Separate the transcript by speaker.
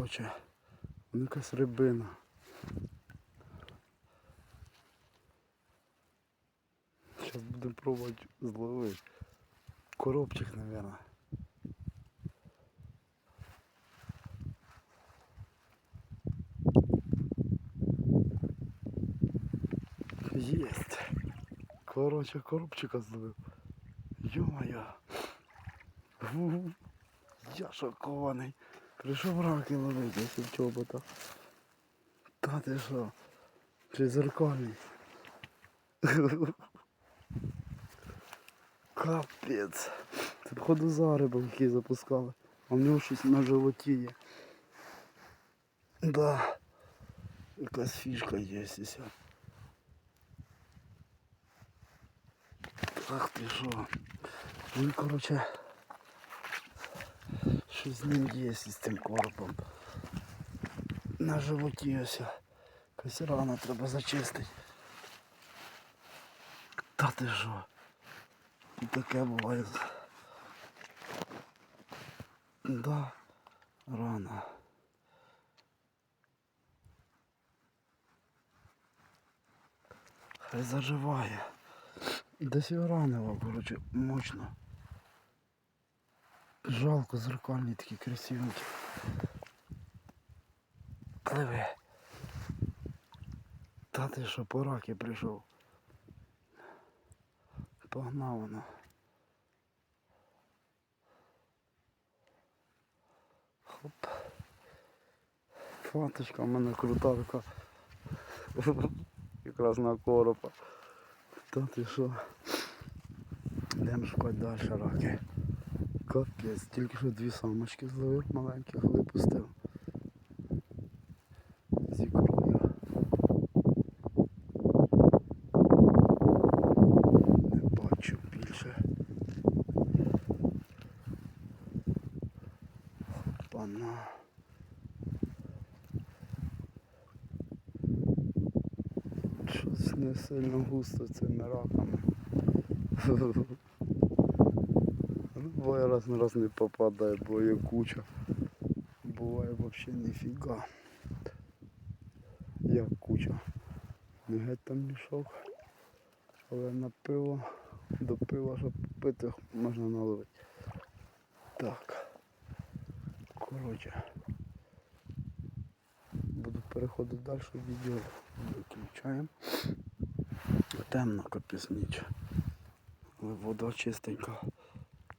Speaker 1: коротше. Ну якась рибина. Зараз будемо пробувати зловити. Коробчик, мабуть. Єсть. Короче, коробчика зловив. Йо-моє. Я шокований. Прийшов раки ловити, якщо в чоботах. Та ти що? Чи зеркальний? Капець. Це походу зарибок, який запускали. А в нього щось на животі є. Да. Якась фішка є ось. Ах ти що. Він, короче, щось з ним є з цим коропом. На животі ось. Якась рана треба зачистити. Та ти що? Таке буває. Да, рана. Хай заживає. Десь його ранило, коротше, мощно. Жалко, зеркальні такі красивенькі. Пливе. Та ти що, по раки прийшов. Погнав воно. Хоп. Фаточка в мене крута така. Якраз на коропа. Та ти що? Йдемо шукати далі раки. Капець, тільки що дві самочки зловив маленьких випустив. З ікрою. Не бачу більше. Хопана. Щось не сильно густо цими раками. Буває раз на раз не попадає, бо куча. Буває взагалі ніфіга. Як куча. Не геть там мішок. Але на пиво, до пива, щоб пити, можна наловити. Так. Коротше. Буду переходити далі відео. Виключаємо. Темно капець ніч. Вода чистенька.